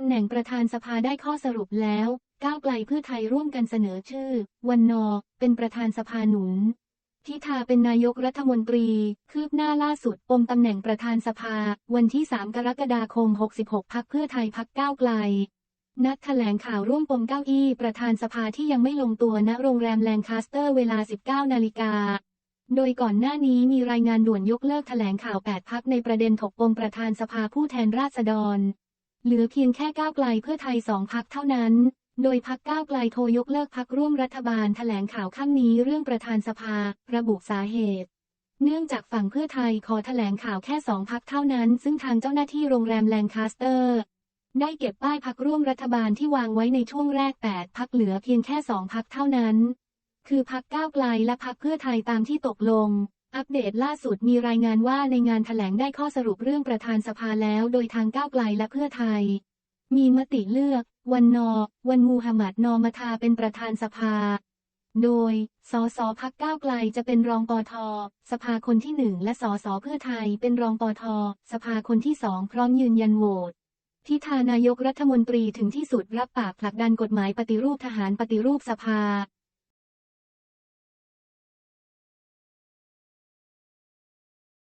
ำแหน่งประธานสภาได้ข้อสรุปแล้ว ก้าวไกลเพื่อไทยร่วมกันเสนอชื่อ วันนอ เป็นประธานสภาหนุนพิธาเป็นนายกรัฐมนตรี คืบหน้าล่าสุดปมตำแหน่งประธานสภา วันที่ 3 กรกฎาคม 66 พักเพื่อไทยพักก้าวไกล นัดแถลงข่าวร่วมปมเก้าอี้ประธานสภาที่ยังไม่ลงตัวณโรงแรมแลนคาสเตอร์เวลา 19 นาฬิกาโดยก่อนหน้านี้มีรายงานด่วนยกเลิกแถลงข่าว 8 พักในประเด็นถกปมประธานสภาผู้แทนราษฎร เหลือเพียงแค่ก้าวไกลเพื่อไทยสองพักเท่านั้น โดยพักก้าวไกลโทรยกเลิกพักร่วมรัฐบาลแถลงข่าวข้างนี้เรื่องประธานสภา ระบุสาเหตุ เนื่องจากฝั่งเพื่อไทยขอแถลงข่าวแค่สองพักเท่านั้น ซึ่งทางเจ้าหน้าที่โรงแรมแลนคาสเตอร์ ได้เก็บป้ายพักร่วมรัฐบาลที่วางไว้ในช่วงแรก 8 พักเหลือเพียงแค่สองพักเท่านั้น คือพักก้าวไกลและพักเพื่อไทยตามที่ตกลง อัปเดตล่าสุดมีรายงานว่าในงานแถลงได้ข้อสรุปเรื่องประธานสภาแล้วโดยทางก้าวไกลและเพื่อไทย มีมติเลือก วันนอ วันมูฮัมหมัดนอมาทาเป็นประธานสภา โดย สสพักก้าวไกลจะเป็นรองปอทสภาคนที่หนึ่งและสสเพื่อไทยเป็นรองปอทสภาคนที่สองพร้อมยืนยันโหวตพิธานายกรัฐมนตรีถึงที่สุดรับปากผลักดันกฎหมายปฏิรูปทหารปฏิรูปสภา